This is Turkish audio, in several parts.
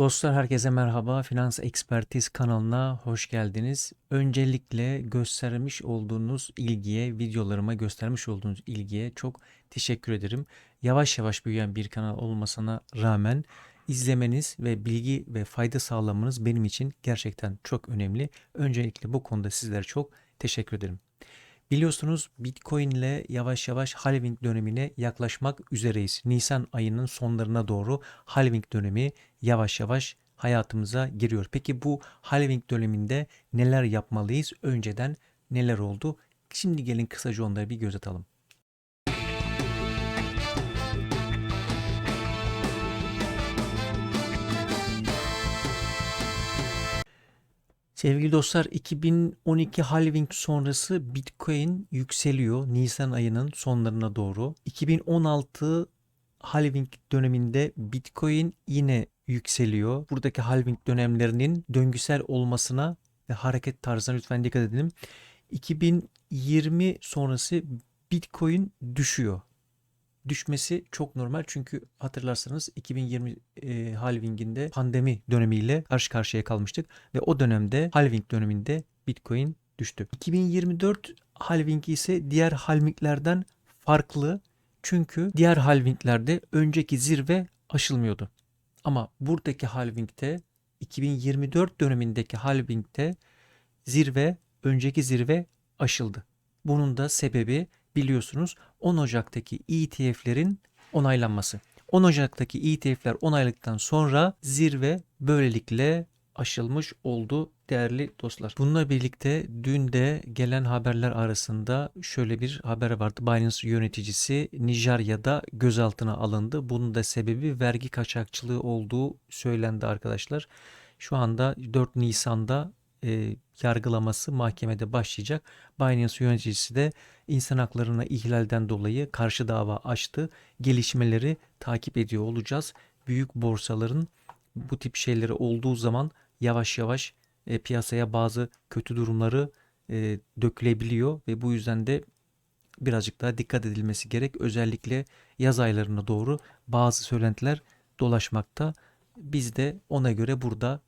Dostlar herkese merhaba. Finans Ekspertiz kanalına hoş geldiniz. Öncelikle göstermiş olduğunuz ilgiye, videolarıma göstermiş olduğunuz ilgiye çok teşekkür ederim. Yavaş yavaş büyüyen bir kanal olmasına rağmen izlemeniz ve bilgi ve fayda sağlamanız benim için gerçekten çok önemli. Öncelikle bu konuda sizlere çok teşekkür ederim. Biliyorsunuz Bitcoin ile yavaş yavaş halving dönemine yaklaşmak üzereyiz. Nisan ayının sonlarına doğru halving dönemi yavaş yavaş hayatımıza giriyor. Peki bu halving döneminde neler yapmalıyız? Önceden neler oldu? Şimdi gelin kısaca onları bir göz atalım. Sevgili dostlar 2012 halving sonrası Bitcoin yükseliyor Nisan ayının sonlarına doğru. 2016 halving döneminde Bitcoin yine yükseliyor. Buradaki halving dönemlerinin döngüsel olmasına ve hareket tarzına lütfen dikkat edelim. 2020 sonrası Bitcoin düşüyor düşmesi çok normal çünkü hatırlarsanız 2020 e, halvinginde pandemi dönemiyle karşı karşıya kalmıştık ve o dönemde halving döneminde Bitcoin düştü. 2024 halving ise diğer halvinglerden farklı çünkü diğer halvinglerde önceki zirve aşılmıyordu. Ama buradaki halvingte 2024 dönemindeki halvingte zirve önceki zirve aşıldı. Bunun da sebebi biliyorsunuz 10 Ocak'taki ETF'lerin onaylanması. 10 Ocak'taki ETF'ler onayladıktan sonra zirve böylelikle aşılmış oldu değerli dostlar. Bununla birlikte dün de gelen haberler arasında şöyle bir haber vardı. Binance yöneticisi Nijerya'da gözaltına alındı. Bunun da sebebi vergi kaçakçılığı olduğu söylendi arkadaşlar. Şu anda 4 Nisan'da e, yargılaması mahkemede başlayacak. Binance yöneticisi de insan haklarına ihlalden dolayı karşı dava açtı. Gelişmeleri takip ediyor olacağız. Büyük borsaların bu tip şeyleri olduğu zaman yavaş yavaş e, piyasaya bazı kötü durumları e, dökülebiliyor ve bu yüzden de birazcık daha dikkat edilmesi gerek. Özellikle yaz aylarına doğru bazı söylentiler dolaşmakta. Biz de ona göre burada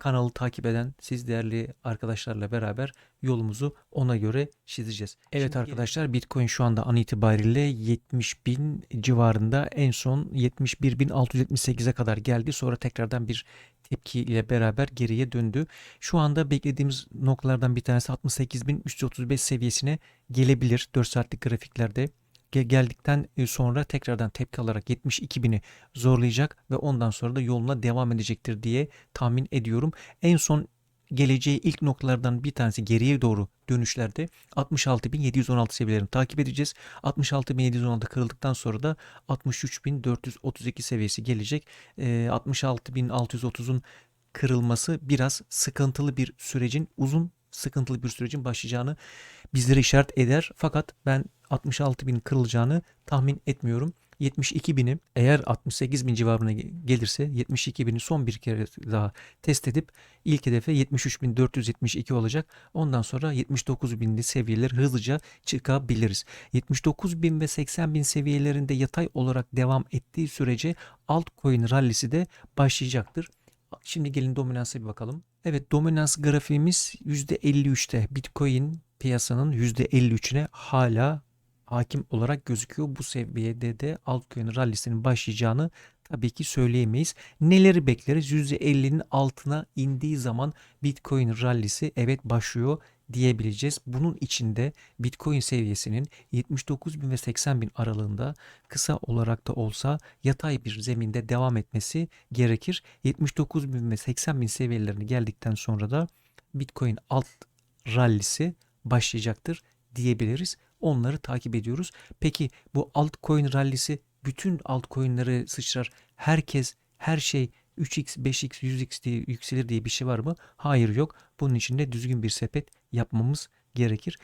kanalı takip eden siz değerli arkadaşlarla beraber yolumuzu ona göre çizeceğiz. Evet Şimdi arkadaşlar Bitcoin şu anda an itibariyle 70 bin civarında en son 71.678'e kadar geldi. Sonra tekrardan bir tepki ile beraber geriye döndü. Şu anda beklediğimiz noktalardan bir tanesi 68.335 seviyesine gelebilir 4 saatlik grafiklerde geldikten e, sonra tekrardan tepki alarak 72 bini zorlayacak ve ondan sonra da yoluna devam edecektir diye tahmin ediyorum. En son geleceği ilk noktalardan bir tanesi geriye doğru dönüşlerde 66.716 seviyelerini takip edeceğiz. 66.716 kırıldıktan sonra da 63.432 seviyesi gelecek. Ee, 66.630'un kırılması biraz sıkıntılı bir sürecin uzun sıkıntılı bir sürecin başlayacağını bizlere işaret eder. Fakat ben 66 bin kırılacağını tahmin etmiyorum. 72 bini eğer 68 bin civarına gelirse 72 bini son bir kere daha test edip ilk hedefe 73.472 olacak. Ondan sonra 79 binli seviyeler hızlıca çıkabiliriz. 79 bin ve 80 bin seviyelerinde yatay olarak devam ettiği sürece altcoin rallisi de başlayacaktır. Şimdi gelin dominansa bir bakalım. Evet dominans grafiğimiz %53'te. Bitcoin piyasanın %53'üne hala hakim olarak gözüküyor. Bu seviyede de altcoin rallisinin başlayacağını tabii ki söyleyemeyiz. Neleri bekleriz? %50'nin altına indiği zaman Bitcoin rallisi evet başlıyor diyebileceğiz. Bunun içinde Bitcoin seviyesinin 79 bin ve 80 bin aralığında kısa olarak da olsa yatay bir zeminde devam etmesi gerekir. 79 bin ve 80 bin seviyelerine geldikten sonra da Bitcoin alt rallisi başlayacaktır diyebiliriz. Onları takip ediyoruz. Peki bu altcoin rallisi bütün altcoin'leri sıçrar. Herkes her şey 3x, 5x, 100x diye yükselir diye bir şey var mı? Hayır yok. Bunun için de düzgün bir sepet yapmamız gerekir.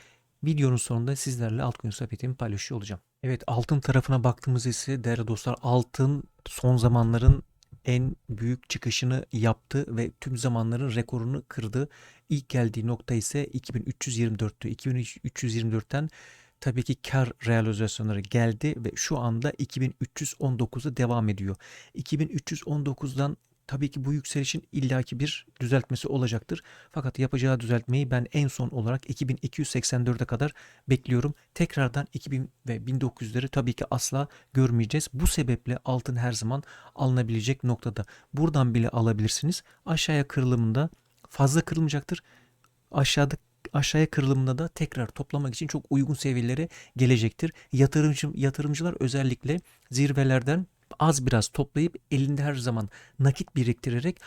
Videonun sonunda sizlerle altcoin sepetimi paylaşıyor olacağım. Evet altın tarafına baktığımız ise değerli dostlar altın son zamanların en büyük çıkışını yaptı ve tüm zamanların rekorunu kırdı. İlk geldiği nokta ise 2324'tü. 2324'ten tabii ki kar realizasyonları geldi ve şu anda 2319'a devam ediyor. 2319'dan tabii ki bu yükselişin illaki bir düzeltmesi olacaktır. Fakat yapacağı düzeltmeyi ben en son olarak 2284'e kadar bekliyorum. Tekrardan 2000 ve 1900'leri tabii ki asla görmeyeceğiz. Bu sebeple altın her zaman alınabilecek noktada. Buradan bile alabilirsiniz. Aşağıya kırılımında fazla kırılmayacaktır. Aşağıda aşağıya kırılımında da tekrar toplamak için çok uygun seviyelere gelecektir. Yatırımcı, yatırımcılar özellikle zirvelerden az biraz toplayıp elinde her zaman nakit biriktirerek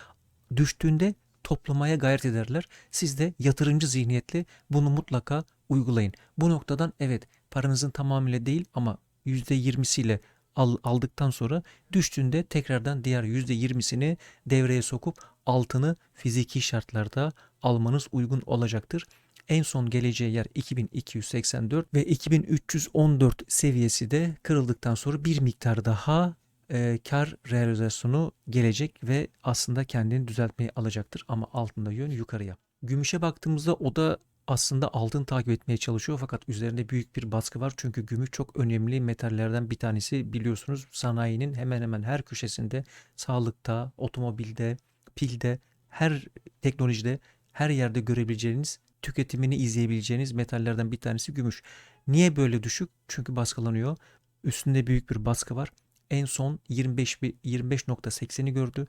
düştüğünde toplamaya gayret ederler. Siz de yatırımcı zihniyetle bunu mutlaka uygulayın. Bu noktadan evet paranızın tamamıyla değil ama %20'siyle al, aldıktan sonra düştüğünde tekrardan diğer %20'sini devreye sokup altını fiziki şartlarda almanız uygun olacaktır. En son geleceği yer 2284 ve 2314 seviyesi de kırıldıktan sonra bir miktar daha e, kar realizasyonu gelecek ve aslında kendini düzeltmeye alacaktır ama altında yön yukarıya. Gümüşe baktığımızda o da aslında altın takip etmeye çalışıyor fakat üzerinde büyük bir baskı var. Çünkü gümüş çok önemli metallerden bir tanesi biliyorsunuz sanayinin hemen hemen her köşesinde sağlıkta, otomobilde, pilde, her teknolojide her yerde görebileceğiniz tüketimini izleyebileceğiniz metallerden bir tanesi gümüş. Niye böyle düşük? Çünkü baskılanıyor. Üstünde büyük bir baskı var. En son 25 bir- 25.80'i gördü.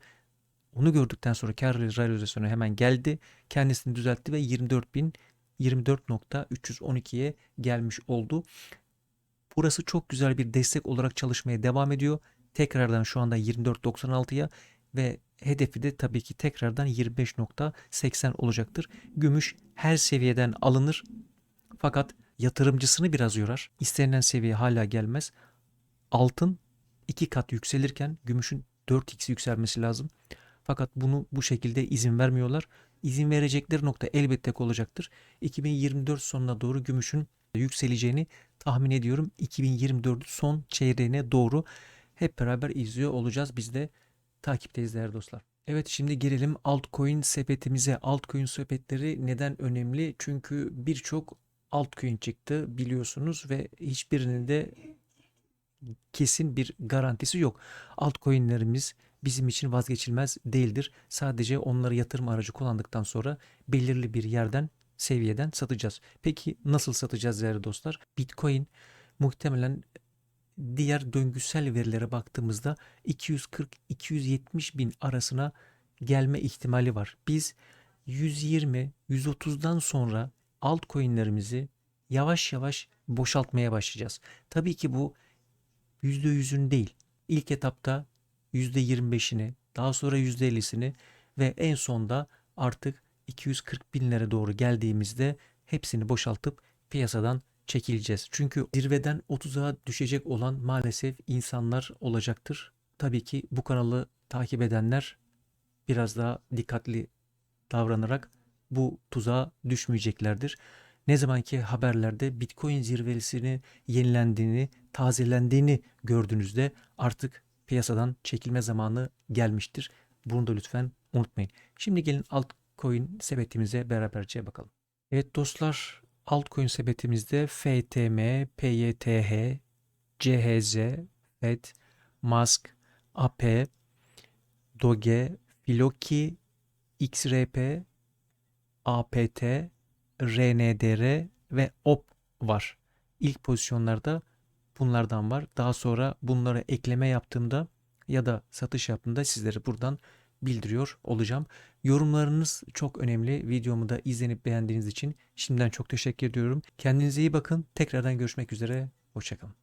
Onu gördükten sonra kar realizasyonu hemen geldi. Kendisini düzeltti ve 24.000 24.312'ye gelmiş oldu. Burası çok güzel bir destek olarak çalışmaya devam ediyor. Tekrardan şu anda 24.96'ya ve hedefi de tabii ki tekrardan 25.80 olacaktır. Gümüş her seviyeden alınır fakat yatırımcısını biraz yorar. İstenilen seviye hala gelmez. Altın iki kat yükselirken gümüşün 4x yükselmesi lazım. Fakat bunu bu şekilde izin vermiyorlar. İzin verecekleri nokta elbette olacaktır. 2024 sonuna doğru gümüşün yükseleceğini tahmin ediyorum. 2024 son çeyreğine doğru hep beraber izliyor olacağız. Biz de takipteyiz değerli dostlar. Evet şimdi gelelim altcoin sepetimize. Altcoin sepetleri neden önemli? Çünkü birçok altcoin çıktı biliyorsunuz ve hiçbirinin de kesin bir garantisi yok. Altcoin'lerimiz bizim için vazgeçilmez değildir. Sadece onları yatırım aracı kullandıktan sonra belirli bir yerden seviyeden satacağız. Peki nasıl satacağız değerli dostlar? Bitcoin muhtemelen diğer döngüsel verilere baktığımızda 240-270 bin arasına gelme ihtimali var. Biz 120-130'dan sonra altcoin'lerimizi yavaş yavaş boşaltmaya başlayacağız. Tabii ki bu %100'ün değil. İlk etapta %25'ini, daha sonra %50'sini ve en sonda artık 240 binlere doğru geldiğimizde hepsini boşaltıp piyasadan çekileceğiz. Çünkü zirveden 30'a düşecek olan maalesef insanlar olacaktır. Tabii ki bu kanalı takip edenler biraz daha dikkatli davranarak bu tuzağa düşmeyeceklerdir. Ne zaman ki haberlerde Bitcoin zirvesini yenilendiğini, tazelendiğini gördüğünüzde artık piyasadan çekilme zamanı gelmiştir. Bunu da lütfen unutmayın. Şimdi gelin altcoin sepetimize beraberce bakalım. Evet dostlar altcoin sepetimizde FTM, PYTH, CHZ, FED, MASK, AP, Doge, Filoki, XRP, APT, RNDR ve OP var. İlk pozisyonlarda bunlardan var. Daha sonra bunlara ekleme yaptığımda ya da satış yaptığımda sizlere buradan bildiriyor olacağım. Yorumlarınız çok önemli. Videomu da izlenip beğendiğiniz için şimdiden çok teşekkür ediyorum. Kendinize iyi bakın. Tekrardan görüşmek üzere. Hoşçakalın.